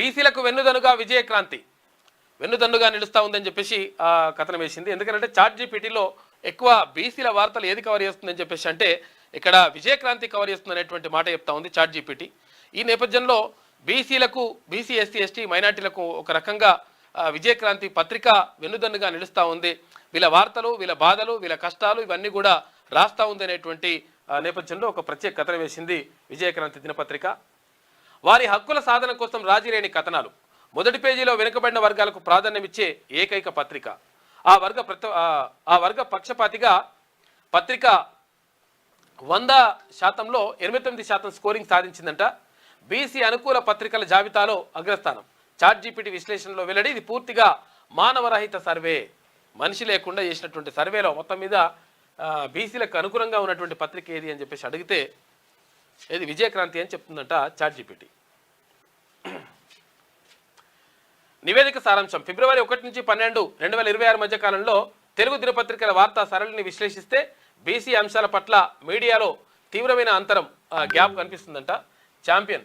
బీసీలకు వెన్నుదనుగా విజయక్రాంతి. వెన్నుదన్నుగా నిలుస్తూ ఉందని చెప్పేసి ఆ కథనం వేసింది. ఎందుకంటే చాట్ జీపీటీలో ఎక్కువ బీసీల వార్తలు ఏది కవర్ చేస్తుందని చెప్పేసి అంటే ఇక్కడ విజయక్రాంతి కవర్ చేస్తుంది అనేటువంటి మాట చెప్తా ఉంది చాట్ జీపీటీ ఈ నేపథ్యంలో బీసీలకు బీసీ ఎస్సీ ఎస్టీ మైనార్టీలకు ఒక రకంగా విజయక్రాంతి పత్రిక వెన్నుదన్నుగా నిలుస్తూ ఉంది. వీళ్ళ వార్తలు వీళ్ళ బాధలు వీళ్ళ కష్టాలు ఇవన్నీ కూడా రాస్తా ఉంది అనేటువంటి నేపథ్యంలో ఒక ప్రత్యేక కథనం వేసింది విజయక్రాంతి దినపత్రిక. వారి హక్కుల సాధన కోసం రాజీలేని కథనాలు. మొదటి పేజీలో వెనుకబడిన వర్గాలకు ప్రాధాన్యమిచ్చే ఏకైక పత్రిక. ఆ వర్గ ప్రత ఆ- వర్గ పక్షపాతిగా పత్రిక వంద శాతంలో ఎనభై తొమ్మిది శాతం స్కోరింగ్ సాధించిందంట. బీసీ అనుకూల పత్రికల జాబితాలో అగ్రస్థానం. చాట్ జీపీటీ విశ్లేషణలో వెల్లడి ఇది పూర్తిగా మానవరహిత సర్వే. మనిషి లేకుండా చేసినటువంటి సర్వేలో మొత్తం మీద బీసీలకు అనుగుణంగా ఉన్నటువంటి పత్రిక ఏది అని చెప్పేసి అడిగితే ఇది విజయక్రాంతి అని చెప్తుందంట చాట్ జీపీటీ. నివేదిక సారాంశం. ఫిబ్రవరి ఒకటి నుంచి పన్నెండు రెండు వేల ఇరవై ఆరు మధ్య కాలంలో తెలుగు దినపత్రికల వార్తా సరళిని విశ్లేషిస్తే బీసీ అంశాల పట్ల మీడియాలో తీవ్రమైన అంతరం గ్యాప్ కనిపిస్తుందంట. ఛాంపియన్.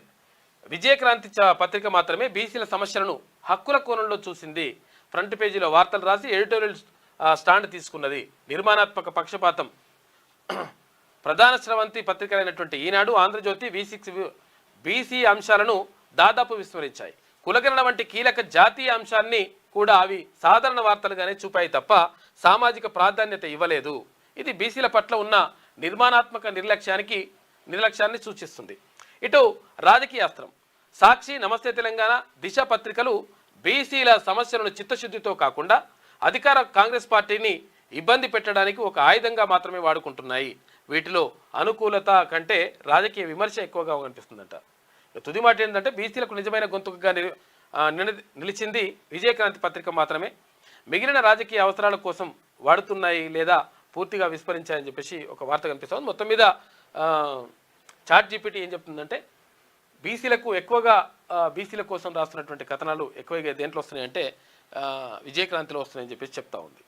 విజయక్రాంతి చ- పత్రిక మాత్రమే బీసీల సమస్యలను హక్కుల కోణంలో చూసింది. ఫ్రంట్ పేజీలో వార్తలు రాసి ఎడిటోరియల్ స్టాండ్ తీసుకున్నది. నిర్మాణాత్మక పక్షపాతం. ప్రధాన స్రవంతి పత్రికలైనటువంటి Eenadu Andhrajyothy V six BC అంశాలను దాదాపు విస్మరించాయి. కులగణన వంటి కీలక జాతీయ అంశాన్ని కూడా అవి సాధారణ వార్తలుగానే చూపాయి తప్ప సామాజిక ప్రాధాన్యత ఇవ్వలేదు. ఇది బీసీల పట్ల ఉన్న నిర్మాణాత్మక నిర్లక్ష్యానికి నిర్లక్ష్యాన్ని సూచిస్తుంది. ఇటు రాజకీయాస్త్రం సాక్షి నమస్తే తెలంగాణ దిశ పత్రికలు బీసీల సమస్యలను చిత్తశుద్ధితో కాకుండా అధికార కాంగ్రెస్ పార్టీని ఇబ్బంది పెట్టడానికి ఒక ఆయుధంగా మాత్రమే వాడుకుంటున్నాయి. వీటిలో అనుకూలత కంటే రాజకీయ విమర్శ ఎక్కువగా కనిపిస్తుందంట. తుది మాట ఏంటంటే బీసీలకు నిజమైన గొంతుకగా నిలి నిలిచింది విజయక్రాంతి పత్రిక మాత్రమే. మిగిలిన రాజకీయ అవసరాల కోసం వాడుతున్నాయి లేదా పూర్తిగా విస్మరించాయని చెప్పేసి ఒక వార్త కనిపిస్తుంది. మొత్తం మీద చాట్ జీపీటీ ఏం చెప్తుందంటే బీసీలకు ఎక్కువగా బీసీల కోసం రాస్తున్నటువంటి కథనాలు ఎక్కువగా దేంట్లో వస్తున్నాయంటే విజయక్రాంతిలో వస్తున్నాయని చెప్పేసి చెప్తా ఉంది.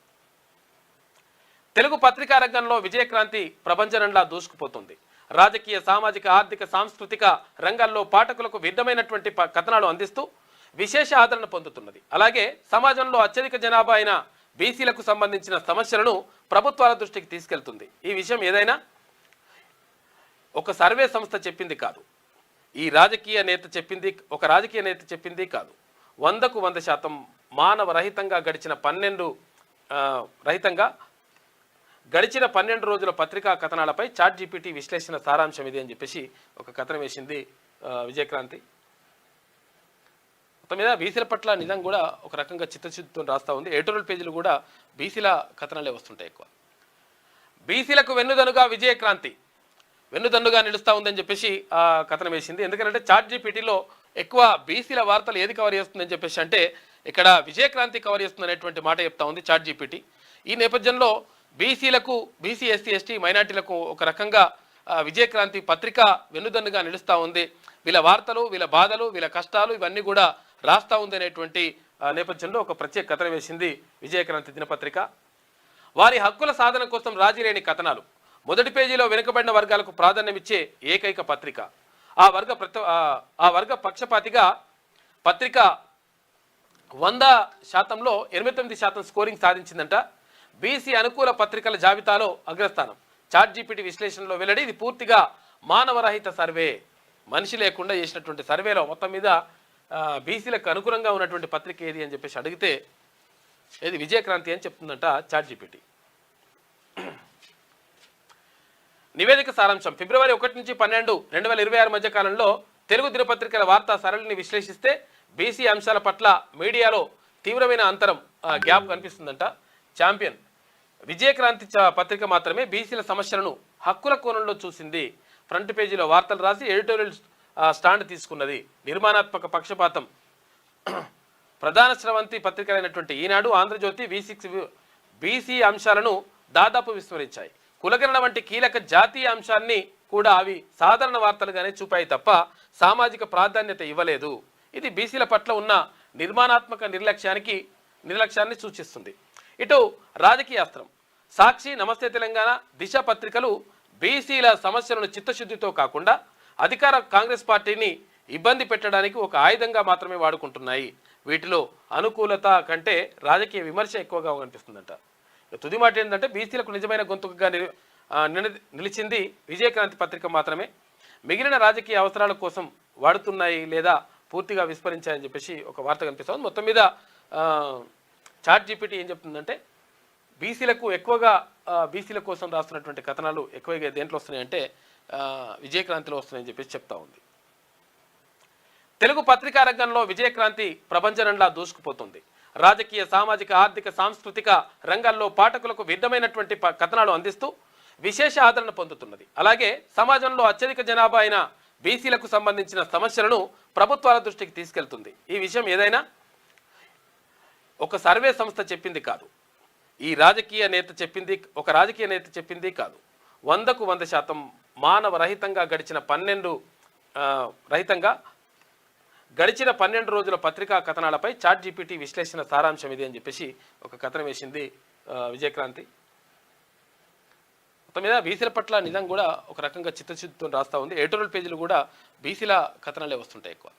తెలుగు పత్రికా రంగంలో విజయక్రాంతి ప్రపంచనంలా దూసుకుపోతుంది. రాజకీయ సామాజిక ఆర్థిక సాంస్కృతిక రంగాల్లో పాఠకులకు విధమైనటువంటి కథనాలు అందిస్తూ విశేష ఆదరణ పొందుతున్నది. అలాగే సమాజంలో అత్యధిక జనాభా అయిన బీసీలకు సంబంధించిన సమస్యలను ప్రభుత్వాల దృష్టికి తీసుకెళ్తుంది. ఈ విషయం ఏదైనా ఒక సర్వే సంస్థ చెప్పింది కాదు. ఈ రాజకీయ నేత చెప్పింది ఒక రాజకీయ నేత చెప్పింది కాదు. వందకు వంద శాతం మానవ రహితంగా గడిచిన పన్నెండు రహితంగా గడిచిన పన్నెండు రోజుల పత్రికా కథనాలపై చాట్ జీపీటీ విశ్లేషణ సారాంశం ఇది అని చెప్పేసి ఒక కథనం వేసింది విజయక్రాంతి. మొత్తం మీద బీసీల పట్ల నిజం కూడా ఒక రకంగా చిత్తశుద్ధితో రాస్తూ ఉంది. ఎడిటోరియల్ పేజీలు కూడా బీసీల కథనాలే వస్తుంటాయి ఎక్కువ. బీసీలకు వెన్నుదనుగా విజయక్రాంతి. వెన్నుదన్నుగా నిలుస్తూ ఉందని చెప్పేసి ఆ కథనం వేసింది. ఎందుకంటే చాట్ జీపీటీలో ఎక్కువ బీసీల వార్తలు ఏది కవర్ చేస్తుందని చెప్పేసి అంటే ఇక్కడ విజయక్రాంతి కవర్ చేస్తుంది అనేటువంటి మాట చెప్తా ఉంది చాట్ జీపీటీ. ఈ నేపథ్యంలో బీసీలకు బీసీ ఎస్సీ ఎస్టీ మైనార్టీలకు ఒక రకంగా విజయక్రాంతి పత్రిక వెన్నుదన్నుగా నిలుస్తూ ఉంది. వీళ్ళ వార్తలు వీళ్ళ బాధలు వీళ్ళ కష్టాలు ఇవన్నీ కూడా రాస్తా ఉంది అనేటువంటి నేపథ్యంలో ఒక ప్రత్యేక కథనం వేసింది విజయక్రాంతి దినపత్రిక. వారి హక్కుల సాధన కోసం రాజీలేని కథనాలు. మొదటి పేజీలో వెనుకబడిన వర్గాలకు ప్రాధాన్యమిచ్చే ఏకైక పత్రిక. ఆ వర్గ ప్రత ఆ- ఆ వర్గ పక్షపాతిగా పత్రిక వంద శాతంలో ఎనభై తొమ్మిది శాతం స్కోరింగ్ సాధించిందంట. బీసీ అనుకూల పత్రికల జాబితాలో అగ్రస్థానం. చాట్ జీపీటీ విశ్లేషణలో వెల్లడి ఇది పూర్తిగా మానవరహిత సర్వే. మనిషి లేకుండా చేసినటువంటి సర్వేలో మొత్తం మీద బీసీలకు అనుగుణంగా ఉన్నటువంటి పత్రిక ఏది అని చెప్పేసి అడిగితే ఇది విజయక్రాంతి అని చెప్తుందంట చాట్ జీపీటీ. నివేదిక సారాంశం. ఫిబ్రవరి ఒకటి నుంచి పన్నెండు రెండు వేల ఇరవై ఆరు మధ్య కాలంలో తెలుగు దినపత్రికల వార్తా సరళిని విశ్లేషిస్తే బీసీ అంశాల పట్ల మీడియాలో తీవ్రమైన అంతరం గ్యాప్ కనిపిస్తుందంట. ఛాంపియన్ విజయక్రాంతి చ- పత్రిక మాత్రమే బీసీల సమస్యలను హక్కుల కోణంలో చూసింది. ఫ్రంట్ పేజీలో వార్తలు రాసి ఎడిటోరియల్ స్టాండ్ తీసుకున్నది. నిర్మాణాత్మక పక్షపాతం. ప్రధాన స్రవంతి పత్రికలైనటువంటి Eenadu Andhrajyothy V six BC అంశాలను దాదాపు విస్మరించాయి. కులగణన వంటి కీలక జాతీయ అంశాన్ని కూడా అవి సాధారణ వార్తలుగానే చూపాయి తప్ప సామాజిక ప్రాధాన్యత ఇవ్వలేదు. ఇది బీసీల పట్ల ఉన్న నిర్మాణాత్మక నిర్లక్ష్యానికి నిర్లక్ష్యాన్ని సూచిస్తుంది. ఇటు రాజకీయాస్త్రం సాక్షి నమస్తే తెలంగాణ దిశ పత్రికలు బీసీల సమస్యలను చిత్తశుద్ధితో కాకుండా అధికార కాంగ్రెస్ పార్టీని ఇబ్బంది పెట్టడానికి ఒక ఆయుధంగా మాత్రమే వాడుకుంటున్నాయి. వీటిలో అనుకూలత కంటే రాజకీయ విమర్శ ఎక్కువగా కనిపిస్తుందంట. ఇక తుది మాట ఏంటంటే బీసీలకు నిజమైన గొంతుకగా నిల- నిలిచింది విజయక్రాంతి పత్రిక మాత్రమే. మిగిలిన రాజకీయ అవసరాల కోసం వాడుతున్నాయి లేదా పూర్తిగా విస్మరించాయని చెప్పేసి ఒక వార్త కనిపిస్తుంది. మొత్తం మీద చాట్ జీపీటీ ఏం చెప్తుందంటే బీసీలకు ఎక్కువగా బీసీల కోసం రాస్తున్నటువంటి కథనాలు ఎక్కువగా దేంట్లో వస్తున్నాయంటే విజయక్రాంతిలో వస్తున్నాయని చెప్పేసి చెప్తా ఉంది. తెలుగు పత్రికా రంగంలో విజయక్రాంతి ప్రభంజనంలా దూసుకుపోతుంది. రాజకీయ సామాజిక ఆర్థిక సాంస్కృతిక రంగాల్లో పాఠకులకు విధమైనటువంటి కథనాలు అందిస్తూ విశేష ఆదరణ పొందుతున్నది. అలాగే సమాజంలో అత్యధిక జనాభా అయిన బీసీలకు సంబంధించిన సమస్యలను ప్రభుత్వాల దృష్టికి తీసుకెళ్తుంది. ఈ విషయం ఏదైనా ఒక సర్వే సంస్థ చెప్పింది కాదు. ఈ రాజకీయ నేత చెప్పింది ఒక రాజకీయ నేత చెప్పింది కాదు. వందకు వంద శాతం మానవ రహితంగా గడిచిన పన్నెండు రహితంగా గడిచిన పన్నెండు రోజుల పత్రికా కథనాలపై చాట్ జీపీటీ విశ్లేషణ సారాంశం ఇది అని చెప్పేసి ఒక కథనం వేసింది విజయక్రాంతి. మొత్తం మీద బీసీల పట్ల నిజం కూడా ఒక రకంగా చిత్తశుద్ధితో రాస్తా ఉంది. ఎడిటోరియల్ పేజీలు కూడా బీసీల కథనాలే వస్తుంటాయి ఎక్కువ.